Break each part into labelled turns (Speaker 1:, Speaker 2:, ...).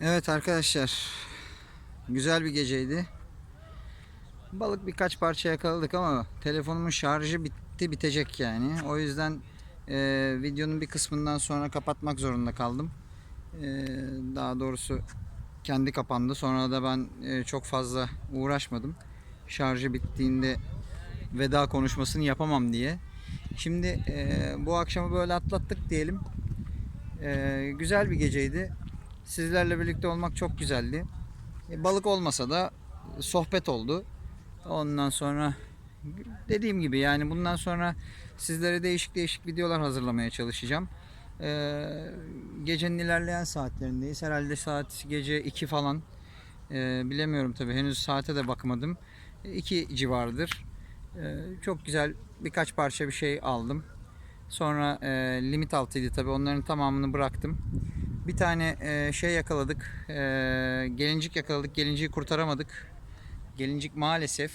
Speaker 1: Evet arkadaşlar. Güzel bir geceydi. Balık birkaç parça yakaladık ama telefonumun şarjı bitti bitecek yani. O yüzden e, videonun bir kısmından sonra kapatmak zorunda kaldım. E, daha doğrusu kendi kapandı. Sonra da ben e, çok fazla uğraşmadım. Şarjı bittiğinde veda konuşmasını yapamam diye. Şimdi e, bu akşamı böyle atlattık diyelim. E, güzel bir geceydi. Sizlerle birlikte olmak çok güzeldi. E, balık olmasa da sohbet oldu. Ondan sonra dediğim gibi yani bundan sonra sizlere değişik değişik videolar hazırlamaya çalışacağım. E, gecenin ilerleyen saatlerindeyiz. Herhalde saat gece 2 falan. E, bilemiyorum tabi henüz saate de bakmadım. 2 civarıdır. E, çok güzel birkaç parça bir şey aldım. Sonra e, limit altıydı tabi onların tamamını bıraktım. Bir tane e, şey yakaladık. E, gelincik yakaladık. Gelinciği kurtaramadık. Gelincik maalesef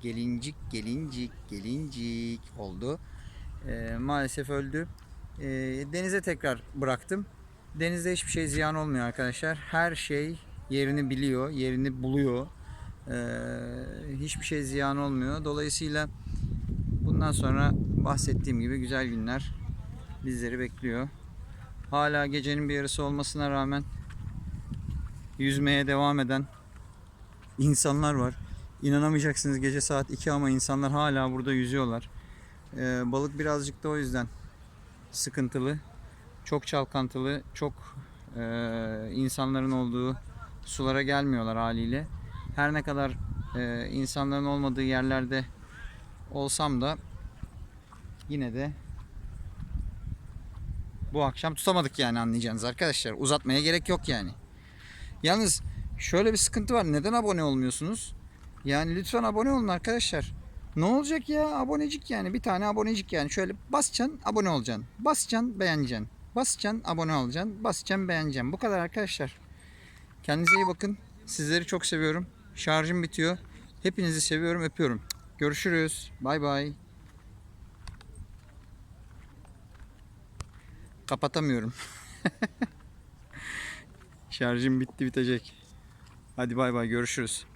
Speaker 1: gelincik gelincik gelincik oldu. E, maalesef öldü. E, denize tekrar bıraktım. Denizde hiçbir şey ziyan olmuyor arkadaşlar. Her şey yerini biliyor, yerini buluyor. E, hiçbir şey ziyan olmuyor. Dolayısıyla bundan sonra bahsettiğim gibi güzel günler bizleri bekliyor. Hala gecenin bir yarısı olmasına rağmen yüzmeye devam eden insanlar var. İnanamayacaksınız gece saat 2 ama insanlar hala burada yüzüyorlar. Ee, balık birazcık da o yüzden sıkıntılı. Çok çalkantılı, çok e, insanların olduğu sulara gelmiyorlar haliyle. Her ne kadar e, insanların olmadığı yerlerde olsam da yine de bu akşam tutamadık yani anlayacağınız arkadaşlar. Uzatmaya gerek yok yani. Yalnız şöyle bir sıkıntı var. Neden abone olmuyorsunuz? Yani lütfen abone olun arkadaşlar. Ne olacak ya abonecik yani bir tane abonecik yani şöyle basacaksın abone olacaksın. Basacaksın beğeneceksin. Basacaksın abone olacaksın. Basacaksın beğeneceksin. Bu kadar arkadaşlar. Kendinize iyi bakın. Sizleri çok seviyorum. Şarjım bitiyor. Hepinizi seviyorum öpüyorum. Görüşürüz. Bay bay. Kapatamıyorum. Şarjım bitti bitecek. Hadi bay bay görüşürüz.